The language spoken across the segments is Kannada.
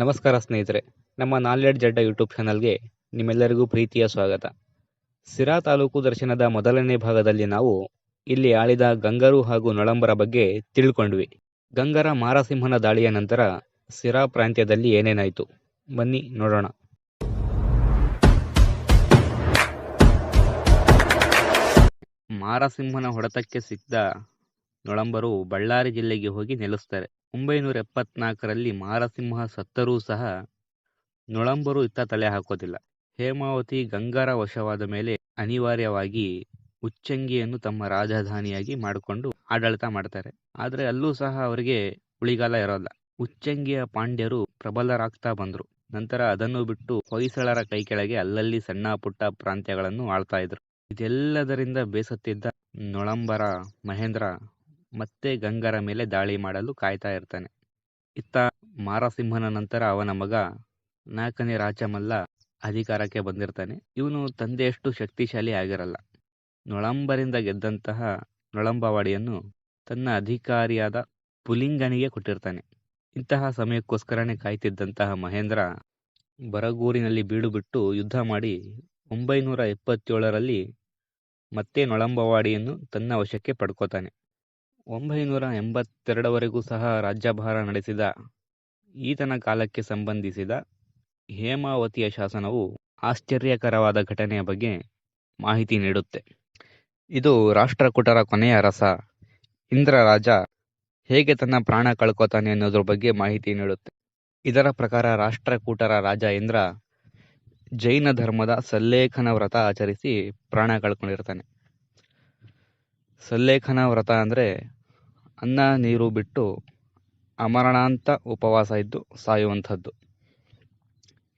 ನಮಸ್ಕಾರ ಸ್ನೇಹಿತರೆ, ನಮ್ಮ ನಾಲೆಡ್ ಜಡ್ಡ ಯೂಟ್ಯೂಬ್ ಚಾನಲ್ಗೆ ನಿಮ್ಮೆಲ್ಲರಿಗೂ ಪ್ರೀತಿಯ ಸ್ವಾಗತ. ಸಿರಾ ತಾಲೂಕು ದರ್ಶನದ ಮೊದಲನೇ ಭಾಗದಲ್ಲಿ ನಾವು ಇಲ್ಲಿ ಆಳಿದ ಗಂಗರು ಹಾಗೂ ನೊಳಂಬರ ಬಗ್ಗೆ ತಿಳ್ಕೊಂಡ್ವಿ. ಗಂಗರ ಮಾರಸಿಂಹನ ದಾಳಿಯ ನಂತರ ಸಿರಾ ಪ್ರಾಂತ್ಯದಲ್ಲಿ ಏನೇನಾಯಿತು? ಬನ್ನಿ, ನೋಡೋಣ. ಮಾರಸಿಂಹನ ಹೊಡೆತಕ್ಕೆ ಸಿಕ್ಕಿದ ನೊಳಂಬರು ಬಳ್ಳಾರಿ ಜಿಲ್ಲೆಗೆ ಹೋಗಿ ನೆಲೆಸ್ತಾರೆ. ಒಂಬೈನೂರ ಎಪ್ಪತ್ನಾಲ್ಕರಲ್ಲಿ ಮಾರಸಿಂಹ ಸತ್ತರೂ ಸಹ ನೊಳಂಬರು ಇತ್ತ ತಲೆ ಹಾಕೋದಿಲ್ಲ. ಹೇಮಾವತಿ ಗಂಗರ ವಶವಾದ ಮೇಲೆ ಅನಿವಾರ್ಯವಾಗಿ ಉಚ್ಚಂಗಿಯನ್ನು ತಮ್ಮ ರಾಜಧಾನಿಯಾಗಿ ಮಾಡಿಕೊಂಡು ಆಡಳಿತ ಮಾಡ್ತಾರೆ. ಆದ್ರೆ ಅಲ್ಲೂ ಸಹ ಅವರಿಗೆ ಉಳಿಗಾಲ ಇರೋಲ್ಲ. ಉಚ್ಚಂಗಿಯ ಪಾಂಡ್ಯರು ಪ್ರಬಲರಾಗ್ತಾ ಬಂದ್ರು. ನಂತರ ಅದನ್ನು ಬಿಟ್ಟು ಹೊಯ್ಸಳರ ಕೈ ಕೆಳಗೆ ಅಲ್ಲಲ್ಲಿ ಸಣ್ಣ ಪುಟ್ಟ ಪ್ರಾಂತ್ಯಗಳನ್ನು ಆಳ್ತಾ ಇದ್ರು. ಇದೆಲ್ಲದರಿಂದ ಬೇಸತ್ತಿದ್ದ ನೊಳಂಬರ ಮಹೇಂದ್ರ ಮತ್ತೆ ಗಂಗರ ಮೇಲೆ ದಾಳಿ ಮಾಡಲು ಕಾಯ್ತಾ ಇರ್ತಾನೆ. ಇತ್ತ ಮಾರಸಿಂಹನ ನಂತರ ಅವನ ಮಗ ನಾಲ್ಕನೇ ರಾಜಮಲ್ಲ ಅಧಿಕಾರಕ್ಕೆ ಬಂದಿರ್ತಾನೆ. ಇವನು ತಂದೆಯಷ್ಟು ಶಕ್ತಿಶಾಲಿ ಆಗಿರಲ್ಲ. ನೊಳಂಬರಿಂದ ಗೆದ್ದಂತಹ ನೊಳಂಬವಾಡಿಯನ್ನು ತನ್ನ ಅಧಿಕಾರಿಯಾದ ಪುಲಿಂಗನಿಗೆ ಕೊಟ್ಟಿರ್ತಾನೆ. ಇಂತಹ ಸಮಯಕ್ಕೋಸ್ಕರನೇ ಕಾಯ್ತಿದ್ದಂತಹ ಮಹೇಂದ್ರ ಬರಗೂರಿನಲ್ಲಿ ಬೀಡುಬಿಟ್ಟು ಯುದ್ಧ ಮಾಡಿ ಒಂಬೈನೂರ ಎಪ್ಪತ್ತೇಳರಲ್ಲಿ ಮತ್ತೆ ನೊಳಂಬವಾಡಿಯನ್ನು ತನ್ನ ವಶಕ್ಕೆ ಪಡ್ಕೋತಾನೆ. ಒಂಬೈನೂರ ಎಂಬತ್ತೆರಡವರೆಗೂ ಸಹ ರಾಜ್ಯಭಾರ ನಡೆಸಿದ ಈತನ ಕಾಲಕ್ಕೆ ಸಂಬಂಧಿಸಿದ ಹೇಮಾವತಿಯ ಶಾಸನವು ಆಶ್ಚರ್ಯಕರವಾದ ಘಟನೆಯ ಬಗ್ಗೆ ಮಾಹಿತಿ ನೀಡುತ್ತೆ. ಇದು ರಾಷ್ಟ್ರಕೂಟರ ಕೊನೆಯ ರಸ. ಇಂದ್ರರಾಜ ಹೇಗೆ ತನ್ನ ಪ್ರಾಣ ಕಳ್ಕೊತಾನೆ ಅನ್ನೋದ್ರ ಬಗ್ಗೆ ಮಾಹಿತಿ ನೀಡುತ್ತೆ. ಇದರ ಪ್ರಕಾರ ರಾಷ್ಟ್ರಕೂಟರ ರಾಜ ಇಂದ್ರ ಜೈನ ಧರ್ಮದ ಸಲ್ಲೇಖನ ವ್ರತ ಆಚರಿಸಿ ಪ್ರಾಣ ಕಳ್ಕೊಂಡಿರ್ತಾನೆ. ಸಲ್ಲೇಖನ ವ್ರತ ಅಂದರೆ ಅನ್ನ ನೀರು ಬಿಟ್ಟು ಅಮರಣಾಂತ ಉಪವಾಸ ಇದ್ದು ಸಾಯುವಂಥದ್ದು.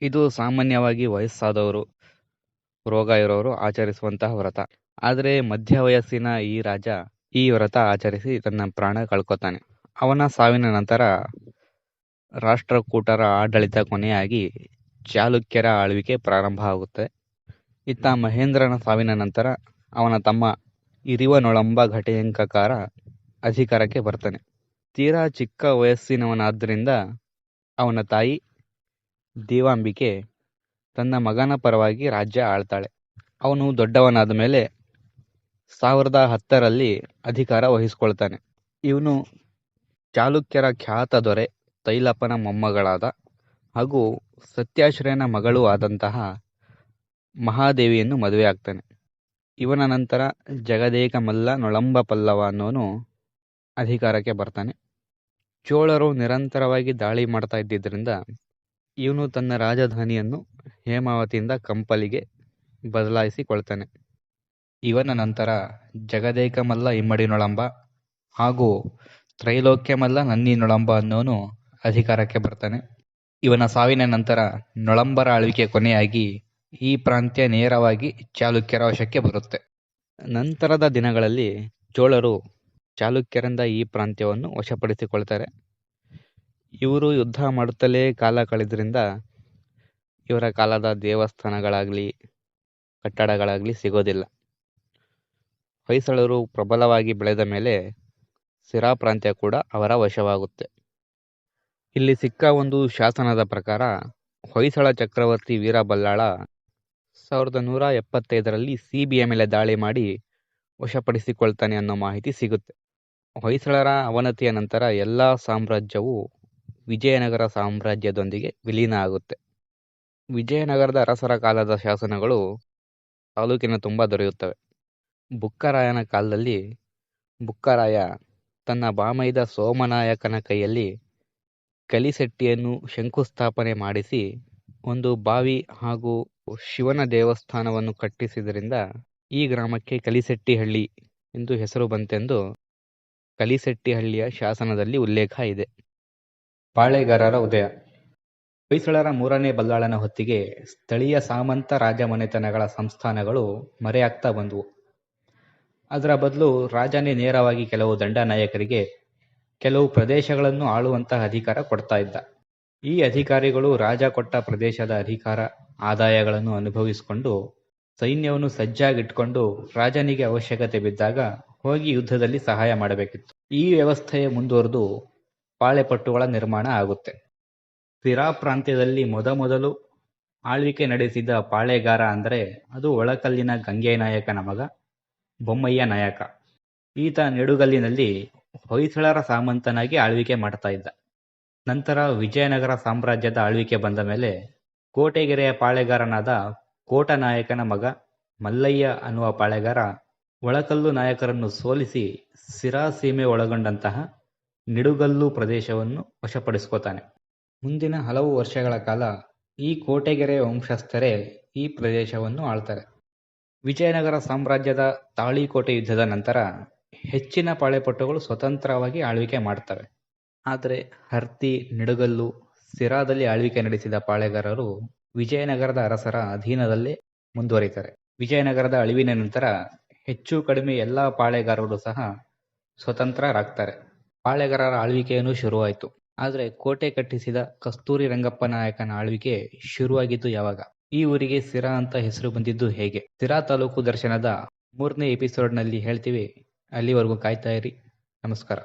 ಇದು ಸಾಮಾನ್ಯವಾಗಿ ವಯಸ್ಸಾದವರು, ರೋಗ ಇರೋರು ಆಚರಿಸುವಂತಹ ವ್ರತ. ಆದರೆ ಮಧ್ಯ ವಯಸ್ಸಿನ ಈ ರಾಜ ಈ ವ್ರತ ಆಚರಿಸಿ ತನ್ನ ಪ್ರಾಣ ಕಳ್ಕೊತಾನೆ. ಅವನ ಸಾವಿನ ನಂತರ ರಾಷ್ಟ್ರಕೂಟರ ಆಡಳಿತ ಕೊನೆಯಾಗಿ ಚಾಲುಕ್ಯರ ಆಳ್ವಿಕೆ ಪ್ರಾರಂಭ ಆಗುತ್ತೆ. ಇತ್ತ ಮಹೇಂದ್ರನ ಸಾವಿನ ನಂತರ ಅವನ ತಮ್ಮ ಇರಿವನೊಳಂಬ ಘಟೆಯಂಕಕಾರ ಅಧಿಕಾರಕ್ಕೆ ಬರ್ತಾನೆ. ತೀರಾ ಚಿಕ್ಕ ವಯಸ್ಸಿನವನಾದ್ದರಿಂದ ಅವನ ತಾಯಿ ದೇವಾಂಬಿಕೆ ತನ್ನ ಮಗನ ಪರವಾಗಿ ರಾಜ್ಯ ಆಳ್ತಾಳೆ. ಅವನು ದೊಡ್ಡವನಾದ ಮೇಲೆ ಸಾವಿರದ ಹತ್ತರಲ್ಲಿ ಅಧಿಕಾರ ವಹಿಸ್ಕೊಳ್ತಾನೆ. ಇವನು ಚಾಲುಕ್ಯರ ಖ್ಯಾತ ದೊರೆ ತೈಲಪ್ಪನ ಮೊಮ್ಮಗಳಾದ ಹಾಗೂ ಸತ್ಯಾಶ್ರಯನ ಮಗಳೂ ಆದಂತಹ ಮಹಾದೇವಿಯನ್ನು ಮದುವೆ ಆಗ್ತಾನೆ ಇವನ ನಂತರ ಜಗದೇಕ ಮಲ್ಲ ನೊಳಂಬ ಪಲ್ಲವ ಅನ್ನೋನು ಅಧಿಕಾರಕ್ಕೆ ಬರ್ತಾನೆ. ಚೋಳರು ನಿರಂತರವಾಗಿ ದಾಳಿ ಮಾಡ್ತಾ ಇದ್ದಿದ್ದರಿಂದ ಇವನು ತನ್ನ ರಾಜಧಾನಿಯನ್ನು ಹೇಮಾವತಿಯಿಂದ ಕಂಪಲಿಗೆ ಬದಲಾಯಿಸಿಕೊಳ್ತಾನೆ. ಇವನ ನಂತರ ಜಗದೇಕಮಲ್ಲ ಇಮ್ಮಡಿ ನೊಳಂಬ ಹಾಗೂ ತ್ರೈಲೋಕ್ಯಮಲ್ಲ ನನ್ನಿ ನೊಳಂಬ ಅನ್ನೋನು ಅಧಿಕಾರಕ್ಕೆ ಬರ್ತಾನೆ. ಇವನ ಸಾವಿನ ನಂತರ ನೊಳಂಬರ ಆಳ್ವಿಕೆ ಕೊನೆಯಾಗಿ ಈ ಪ್ರಾಂತ್ಯ ನೇರವಾಗಿ ಚಾಲುಕ್ಯರ ವಶಕ್ಕೆ ಬರುತ್ತೆ. ನಂತರದ ದಿನಗಳಲ್ಲಿ ಚೋಳರು ಚಾಲುಕ್ಯರಿಂದ ಈ ಪ್ರಾಂತ್ಯವನ್ನು ವಶಪಡಿಸಿಕೊಳ್ತಾರೆ. ಇವರು ಯುದ್ಧ ಮಾಡುತ್ತಲೇ ಕಾಲ ಕಳೆದ್ರಿಂದ ಇವರ ಕಾಲದ ದೇವಸ್ಥಾನಗಳಾಗಲಿ, ಕಟ್ಟಡಗಳಾಗಲಿ ಸಿಗೋದಿಲ್ಲ. ಹೊಯ್ಸಳರು ಪ್ರಬಲವಾಗಿ ಬೆಳೆದ ಮೇಲೆ ಸಿರಾ ಪ್ರಾಂತ್ಯ ಕೂಡ ಅವರ ವಶವಾಗುತ್ತೆ. ಇಲ್ಲಿ ಸಿಕ್ಕ ಒಂದು ಶಾಸನದ ಪ್ರಕಾರ, ಹೊಯ್ಸಳ ಚಕ್ರವರ್ತಿ ವೀರಬಲ್ಲಾಳ ಸಾವಿರದ ನೂರ ಎಪ್ಪತ್ತೈದರಲ್ಲಿ ಸಿಬಿಯ ಮೇಲೆ ದಾಳಿ ಮಾಡಿ ವಶಪಡಿಸಿಕೊಳ್ತಾನೆ ಅನ್ನೋ ಮಾಹಿತಿ ಸಿಗುತ್ತೆ. ಹೊಯ್ಸಳರ ಅವನತಿಯ ನಂತರ ಎಲ್ಲ ಸಾಮ್ರಾಜ್ಯವು ವಿಜಯನಗರ ಸಾಮ್ರಾಜ್ಯದೊಂದಿಗೆ ವಿಲೀನ ಆಗುತ್ತೆ. ವಿಜಯನಗರದ ಅರಸರ ಕಾಲದ ಶಾಸನಗಳು ತಾಲೂಕಿನ ತುಂಬ ದೊರೆಯುತ್ತವೆ. ಬುಕ್ಕರಾಯನ ಕಾಲದಲ್ಲಿ ಬುಕ್ಕರಾಯ ತನ್ನ ಬಾಮೈದ ಸೋಮನಾಯಕನ ಕೈಯಲ್ಲಿ ಕಲಿಸೆಟ್ಟಿಯನ್ನು ಶಂಕುಸ್ಥಾಪನೆ ಮಾಡಿಸಿ ಒಂದು ಬಾವಿ ಹಾಗೂ ಶಿವನ ದೇವಸ್ಥಾನವನ್ನು ಕಟ್ಟಿಸಿದ್ದರಿಂದ ಈ ಗ್ರಾಮಕ್ಕೆ ಕಲಿಸೆಟ್ಟಿಹಳ್ಳಿ ಎಂದು ಹೆಸರು ಬಂತೆಂದು ಕಲಿಸೆಟ್ಟಿಹಳ್ಳಿಯ ಶಾಸನದಲ್ಲಿ ಉಲ್ಲೇಖ ಇದೆ. ಪಾಳೆಗಾರರ ಉದಯ. ಹೊಯ್ಸಳರ ಮೂರನೇ ಬಲ್ಲಾಳನ ಹೊತ್ತಿಗೆ ಸ್ಥಳೀಯ ಸಾಮಂತ ರಾಜಮನೆತನಗಳ ಸಂಸ್ಥಾನಗಳು ಮರೆಯಾಗ್ತಾ ಬಂದವು. ಅದರ ಬದಲು ರಾಜನೇ ನೇರವಾಗಿ ಕೆಲವು ದಂಡನಾಯಕರಿಗೆ ಕೆಲವು ಪ್ರದೇಶಗಳನ್ನು ಆಳುವಂತಹ ಅಧಿಕಾರ ಕೊಡ್ತಾ ಇದ್ದ. ಈ ಅಧಿಕಾರಿಗಳು ರಾಜ ಕೊಟ್ಟ ಪ್ರದೇಶದ ಅಧಿಕಾರ ಆದಾಯಗಳನ್ನು ಅನುಭವಿಸಿಕೊಂಡು ಸೈನ್ಯವನ್ನು ಸಜ್ಜಾಗಿಟ್ಕೊಂಡು ರಾಜನಿಗೆ ಅವಶ್ಯಕತೆ ಬಿದ್ದಾಗ ಹೋಗಿ ಯುದ್ಧದಲ್ಲಿ ಸಹಾಯ ಮಾಡಬೇಕಿತ್ತು. ಈ ವ್ಯವಸ್ಥೆಯ ಮುಂದುವರೆದು ಪಾಳೆಪಟ್ಟುಗಳ ನಿರ್ಮಾಣ ಆಗುತ್ತೆ. ಸಿರಾ ಪ್ರಾಂತ್ಯದಲ್ಲಿ ಮೊದಮೊದಲು ಆಳ್ವಿಕೆ ನಡೆಸಿದ ಪಾಳೆಗಾರ ಅಂದರೆ ಅದು ಒಳಕಲ್ಲಿನ ಗಂಗೆನಾಯಕನ ಮಗ ಬೊಮ್ಮಯ್ಯ ನಾಯಕ. ಈತ ನೆಡುಗಲ್ಲಿನಲ್ಲಿ ಹೊಯ್ಸಳರ ಸಾಮಂತನಾಗಿ ಆಳ್ವಿಕೆ ಮಾಡ್ತಾ ಇದ್ದ. ನಂತರ ವಿಜಯನಗರ ಸಾಮ್ರಾಜ್ಯದ ಆಳ್ವಿಕೆ ಬಂದ ಮೇಲೆ ಕೋಟೆಗೆರೆಯ ಪಾಳೆಗಾರನಾದ ಕೋಟನಾಯಕನ ಮಗ ಮಲ್ಲಯ್ಯ ಅನ್ನುವ ಪಾಳೆಗಾರ ಒಳಕಲ್ಲು ನಾಯಕರನ್ನು ಸೋಲಿಸಿ ಸಿರಾ ಸೀಮೆ ಒಳಗೊಂಡಂತಹ ನಿಡುಗಲ್ಲು ಪ್ರದೇಶವನ್ನು ವಶಪಡಿಸ್ಕೋತಾನೆ. ಮುಂದಿನ ಹಲವು ವರ್ಷಗಳ ಕಾಲ ಈ ಕೋಟೆಗೆರೆ ವಂಶಸ್ಥರೇ ಈ ಪ್ರದೇಶವನ್ನು ಆಳ್ತಾರೆ. ವಿಜಯನಗರ ಸಾಮ್ರಾಜ್ಯದ ತಾಳಿಕೋಟೆ ಯುದ್ಧದ ನಂತರ ಹೆಚ್ಚಿನ ಪಾಳೆಪಟ್ಟುಗಳು ಸ್ವತಂತ್ರವಾಗಿ ಆಳ್ವಿಕೆ ಮಾಡ್ತವೆ. ಆದರೆ ಹರ್ತಿ, ನಿಡುಗಲ್ಲು, ಸಿರಾದಲ್ಲಿ ಆಳ್ವಿಕೆ ನಡೆಸಿದ ಪಾಳೆಗಾರರು ವಿಜಯನಗರದ ಅರಸರ ಅಧೀನದಲ್ಲೇ ಮುಂದುವರಿತಾರೆ. ವಿಜಯನಗರದ ಅಳಿವಿನ ನಂತರ ಹೆಚ್ಚು ಕಡಿಮೆ ಎಲ್ಲ ಪಾಳೆಗಾರರು ಸಹ ಸ್ವತಂತ್ರರಾಗ್ತಾರೆ. ಪಾಳೆಗಾರರ ಆಳ್ವಿಕೆಯನ್ನು ಶುರುವಾಯಿತು. ಆದರೆ ಕೋಟೆ ಕಟ್ಟಿಸಿದ ಕಸ್ತೂರಿ ರಂಗಪ್ಪ ನಾಯಕನ ಆಳ್ವಿಕೆ ಶುರುವಾಗಿದ್ದು ಯಾವಾಗ? ಈ ಊರಿಗೆ ಸಿರಾ ಅಂತ ಹೆಸರು ಬಂದಿದ್ದು ಹೇಗೆ? ಸಿರಾ ತಾಲೂಕು ದರ್ಶನದ ಮೂರನೇ ಎಪಿಸೋಡ್ನಲ್ಲಿ ಹೇಳ್ತೀವಿ. ಅಲ್ಲಿವರೆಗೂ ಕಾಯ್ತಾ ಇರಿ. ನಮಸ್ಕಾರ.